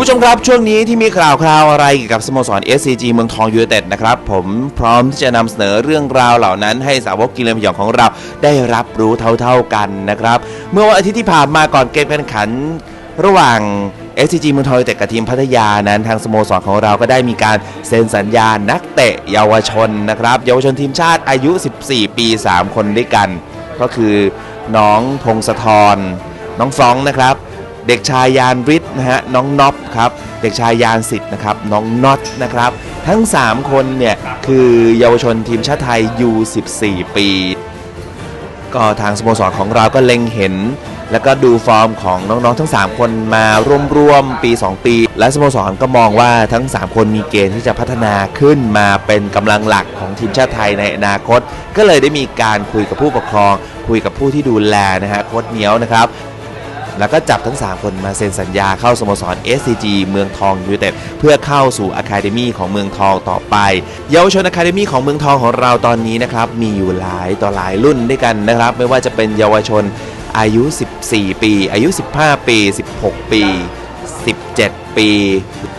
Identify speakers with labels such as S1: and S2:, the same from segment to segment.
S1: คุณผู้ชมครับช่วงนี้ที่มีข่าวคราวอะไรเกี่ยวกับสโมสร SCG เมืองทองยูไนเต็ดนะครับ ผมพร้อมที่จะนำเสนอเรื่องราวเหล่านั้น ให้สาวกกีฬาพยองของเราได้รับรู้เท่าๆกันนะครับ เมื่อวันอาทิตย์ที่ผ่านมาก่อนเกมการแข่งขันระหว่าง SCG เมืองทองยูเต็ดกับทีมพัทยานั้นทางสโมสรของเราก็ได้มีการเซ็นสัญญานักเตะเยาวชนนะครับ เยาวชนทีมชาติอายุ 14 ปี 3 คนด้วยกัน ก็คือน้องพงศธรน้องฟรองนะครับ เด็กชายยานฤทธิ์นะฮะน้องน็อปครับเด็กชายยานสิทธิ์นะครับน้องน็อตนะครับทั้ง 3 คนเนี่ยคือเยาวชนทีมชาติไทย U14 ปี ก็ทางสโมสรของเราก็เล็งเห็น แล้วก็ดูฟอร์มของน้องๆทั้ง 3 คนมาร่วมๆปี 2 ปี และสโมสรก็มองว่าทั้ง 3 คนมีเกณฑ์ที่จะพัฒนาขึ้นมาเป็นกำลังหลักของทีมชาติไทยในอนาคต ก็เลยได้มีการคุยกับผู้ปกครอง คุยกับผู้ที่ดูแลนะฮะโค้ชเหนียวนะครับ แล้วก็จับทั้ง 3 คนมาเซ็นสัญญาเข้าสโมสร SCG เมืองทองยูไนเต็ดเพื่อเข้าสู่อะคาเดมีของเมืองทองต่อไป เยาวชนอะคาเดมีของเมืองทองของเราตอนนี้นะครับ มีอยู่หลายต่อหลายรุ่นด้วยกันนะครับ ไม่ว่าจะเป็นเยาวชนอายุ 14 ปี อายุ 15 ปี 16 ปี 17 ปี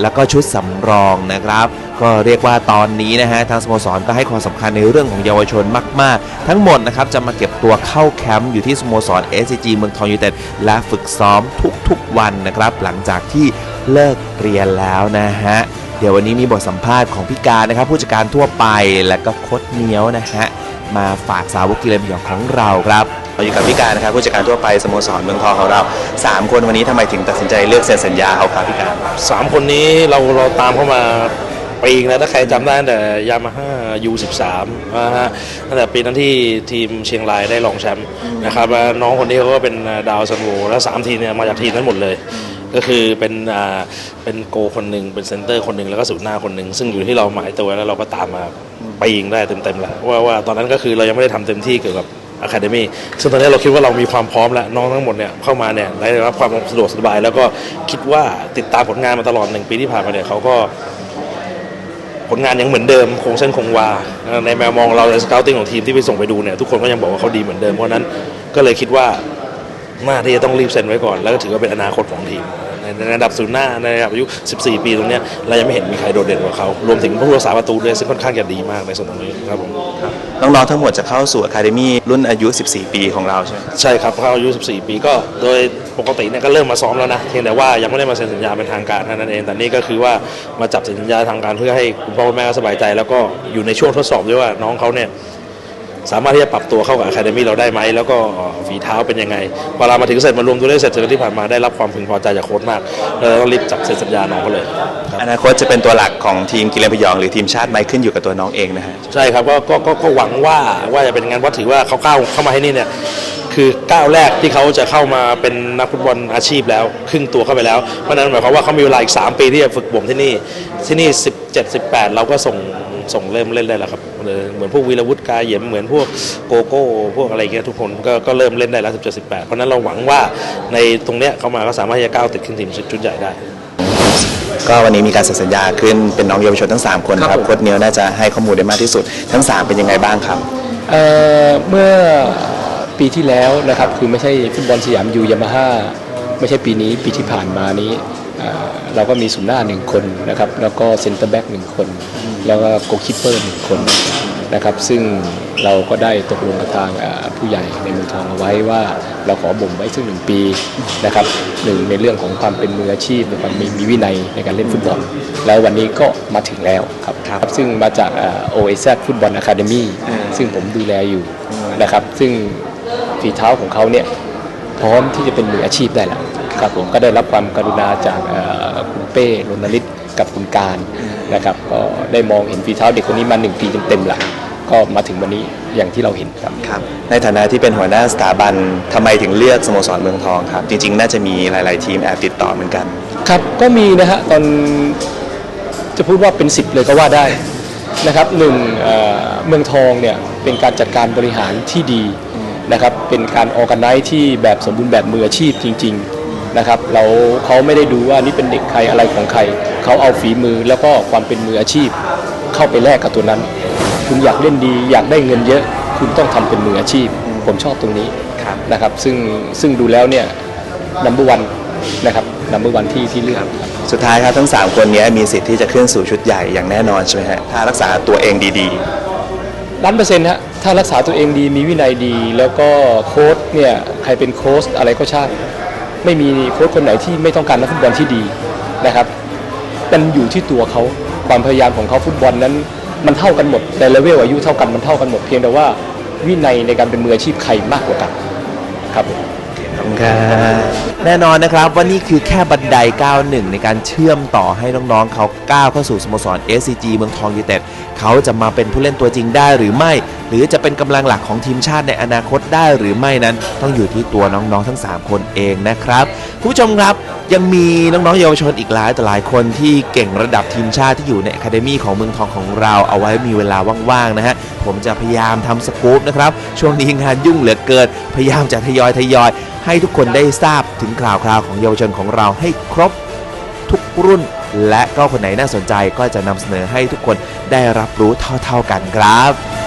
S1: แล้วก็ชุดสำรองนะครับ ก็เรียกว่าตอนนี้นะฮะทางสโมสรก็ให้ความสำคัญในเรื่องของเยาวชนมาก ๆ ทั้งหมดนะครับจะมาเก็บตัวเข้าแคมป์อยู่ที่สโมสร SCG เมืองทองยูไนเต็ดและฝึกซ้อมทุก ๆ วันนะครับ หลังจากที่เลิกเรียนแล้วนะฮะเดี๋ยววันนี้มีบทสัมภาษณ์ของพี่การนะครับ ผู้จัดการทั่วไปและก็โคดเนียวนะฮะมาฝากสาวกกีฬาพยองของเราครับ เราอยู่กับพี่การนะครับผู้จัดการทั่วไปสโมสรเมืองทองของเราสามคนวันนี้ทำไมถึงตัดสินใจเลือกเซ็นสัญญาเขาครับพี่การ
S2: สามคนนี้เราเราตามเข้ามาปีนึงแล้วถ้าใครจำได้ตั้งแต่ยามาฮ่า U13 นะฮะตั้งแต่ปีนั้นที่ทีมเชียงรายได้รองแชมป์นะครับน้องคนนี้เขาก็เป็นดาวซันโวแล้วสามทีมเนี่ยมาจากทีมนั้นหมดเลย ก็คือเป็นอ่าเป็นโกคนหนึ่งเป็นเซนเตอร์คนหนึ่งแล้วก็ศูนย์หน้าคนหนึ่งซึ่งอยู่ที่เราหมายตัวแล้วเราก็ตามมาปีนึงได้เต็มๆแล้วว่าว่าตอนนั้นก็คือเรายังไม่ได้ทำเต็มที่เกี่ยวกับ อะคาเดมี่ซึ่งตอนนี้เราคิดว่าเรามีความพร้อมแล้วน้องทั้งหมดเนี่ยเข้ามาเนี่ยได้รับความสะดวกสบาย แล้วก็คิดว่าติดตามผลงานมาตลอดหนึ่งปีที่ผ่านมาเนี่ยเขาก็ผลงานยังเหมือนเดิมคงเส้นคงวา ในแมวมองเราในสเกลติ้งของทีมที่ไปส่งไปดูเนี่ยทุกคนก็ยังบอกว่าเขาดีเหมือนเดิม เพราะฉะนั้นก็เลยคิดว่าน่าที่จะต้องรีบเซ็นไว้ก่อน แล้วก็ถือว่าเป็นอนาคตของทีม ในในระดับศูนย์หน้าในระดับอายุ 14 ปีตรงเนี้ยเรายังไม่เห็นมีใครโดดเด่นกว่าเขารวมถึงผู้รักษาประตูด้วยซึ่งค่อนข้างจะดีมากในส่วนตรงนี้ครับผม
S1: น้องๆทั้งหมดจะเข้าสู่อะคาเดมีรุ่นอายุ 14 ปีของเราใช่ไหม
S2: ใช่ครับเขาอายุ 14 ปีก็โดยปกติเนี่ยก็เริ่มมาซ้อมแล้วนะเพียงแต่ว่ายังไม่ได้มาเซ็นสัญญาเป็นทางการเท่านั้นเองแต่นี่ก็คือว่ามาจับสัญญาทางการเพื่อให้คุณพ่อคุณแม่ก็สบายใจ แล้วก็อยู่ในช่วงทดสอบด้วยว่าน้องเขาเนี่ย สามารถที่จะปรับตัวเข้ากับอะคาเดมี่เราได้ไหมแล้วก็ฝีเท้าเป็นยังไงพอเรามาถึงเสร็จมารวมตัวได้เสร็จเสร็จที่ผ่านมาได้รับความพึงพอใจจากโค้ชมากเราต้องรีบจับเซ็นสัญญาน้องเขาเลยครับ
S1: อนาคตจะเป็นตัวหลักของทีมกีฬาพยองหรือทีมชาติไหมขึ้นอยู่กับตัวน้องเองนะฮะ
S2: ใช่ครับก็ก็ก็ก็หวังว่าว่าจะเป็นงานวัดถือว่าเขาก้าวเข้ามาให้นี่เนี่ยคือก้าวแรกที่เขาจะเข้ามาเป็นนักฟุตบอลอาชีพแล้ว ครึ่งตัวเข้าไปแล้วเพราะฉะนั้นหมายความว่าเขามีเวลาอีก 3 ปีที่จะฝึกบ่มที่นี่ที่นี่ 17 18 เราก็ส่ง ส่งเริ่มเล่นได้แล้วครับเหมือนพวกวีรวุฒิกายเหยมเหมือนพวกโกโก้พวกอะไรเงี้ยทุกคนก็ก็เริ่มเล่นได้แล้ว 17 18 เพราะฉะนั้นเราหวังว่าในตรงเนี้ยเขามาก็สามารถที่จะก้าวติดขึ้นทีมชุดใหญ่ได้
S1: ก็วันนี้มีการเซ็นสัญญาขึ้นเป็นน้องเยาวชนทั้ง 3 คนค
S3: ครั
S1: รับบ
S3: ผม
S1: โค้ชเนียวน่าจะให้ข้อมูลได้มากที่สุด ทั้ง 3 เป็นยังไงบ้างครับ
S3: เอ่อเมื่อปีที่แล้วนะครับคือไม่ใช่ฟุตบอลสยามยูยามาฮ่าไม่ใช่ปีนี้ปีที่ผ่านมานี้ เอ่อเราก็มีศูนย์หน้าหนึ่งคนนะครับ แล้วก็เซนเตอร์แบ็กหนึ่งคน แล้วก็โกคิปเปอร์หนึ่งคนนะครับ ซึ่งเราก็ได้ตกลงกับทางเอ่อผู้ใหญ่ในเมืองทองเอาไว้ว่าเราขอบ่มไว้ซึ่งหนึ่งปีนะครับหนึ่งในเรื่องของความเป็นมืออาชีพในความมีมีวินัยในการเล่นฟุตบอล แล้ววันนี้ก็มาถึงแล้วครับ
S1: ครับ
S3: ซึ่งมาจากโอเอซฟุตบอลอะคาเดมี่
S1: อืม
S3: ซึ่งผมดูแลอยู่นะครับ ซึ่งฝีเท้าของเขาเนี่ยพร้อมที่จะเป็นมืออาชีพได้แล้ว ครับผมก็ได้รับความกรุณาจากเอ่อคุณเป้รณฤทธิ์กับคุณการนะครับก็ได้มองเห็นฝีเท้าเด็กคนนี้มาหนึ่งปีเต็มๆละก็มาถึงวันนี้อย่างที่เราเห็นครับ
S1: ครับในฐานะที่เป็นหัวหน้าสถาบันทำไมถึงเลือกสโมสรเมืองทองครับ จริง ๆ น่าจะมีหลาย ๆ ทีมแอบติดต่อเหมือนกัน
S3: ครับก็มีนะฮะตอนจะพูดว่าเป็นสิบเลยก็ว่าได้นะครับหนึ่งเอ่อเมืองทองเนี่ยเป็นการจัดการบริหารที่ดีนะครับเป็นการออกกันไนที่แบบสมบูรณ์แบบมืออาชีพจริง ๆ นะครับเราเขาไม่ได้ดูว่านี่เป็นเด็กใครอะไรของใคร เขาเอาฝีมือแล้วก็ความเป็นมืออาชีพ เข้าไปแลกกับตัวนั้น คุณอยากเล่นดี อยากได้เงินเยอะ คุณต้องทำเป็นมืออาชีพ ผมชอบตรงนี้
S1: ครับ
S3: นะครับซึ่งซึ่งดูแล้วเนี่ยนัมเบอร์วันนะครับนัมเบอร์วันที่ที่เลือก
S1: สุดท้ายครับทั้ง 3 คนนี้มีสิทธิ์ที่จะขึ้นสู่ชุดใหญ่อย่างแน่นอนใช่ไหมฮะถ้ารักษาตัวเองดี
S3: ล้านเปอร์เซ็นต์ฮะถ้ารักษาตัวเองดีมีวินัยดี แล้วก็โค้ชเนี่ยใครเป็นโค้ชอะไรก็ช่าง ไม่มีโค้ชคนไหนที่ไม่ต้องการนักฟุตบอลที่ดีนะครับมันอยู่ที่ตัวเขาความพยายามของเขาฟุตบอลนั้น มันเท่ากันหมดในเลเวลอายุเท่ากันมันเท่ากันหมดเพียงแต่ว่าวินัยในการเป็นมืออาชีพใครมากกว่ากันครับผม
S1: ๆขอบคุณครับแน่นอนนะครับว่านี่คือแค่บันไดก้าวหนึ่งในการเชื่อมต่อให้น้องๆเขาก้าวเข้าสู่สโมสร SCG เมืองทองยูไนเต็ดเขาจะมาเป็นผู้เล่นตัวจริงได้หรือไม่ หรือจะเป็นกำลังหลักของทีมชาติในอนาคตได้หรือไม่นั้น ต้องอยู่ที่ตัวน้องๆทั้ง 3 คนเองนะครับคุณผู้ชมครับยังมีน้องๆเยาวชนอีกหลายต่อหลายคนที่เก่งระดับทีมชาติที่อยู่ในอะคาเดมี่ของเมืองทองของเราเอาไว้มีเวลาว่างๆนะฮะผมจะพยายามทำสกู๊ปนะครับช่วงนี้งานยุ่งเหลือเกินพยายามจะทยอยทยอย ให้ทุกคนได้ทราบถึงข่าวคราวของเยาวชนของเราให้ครบทุกรุ่น และก็คนไหนน่าสนใจก็จะนำเสนอให้ทุกคนได้รับรู้เท่าๆกันครับ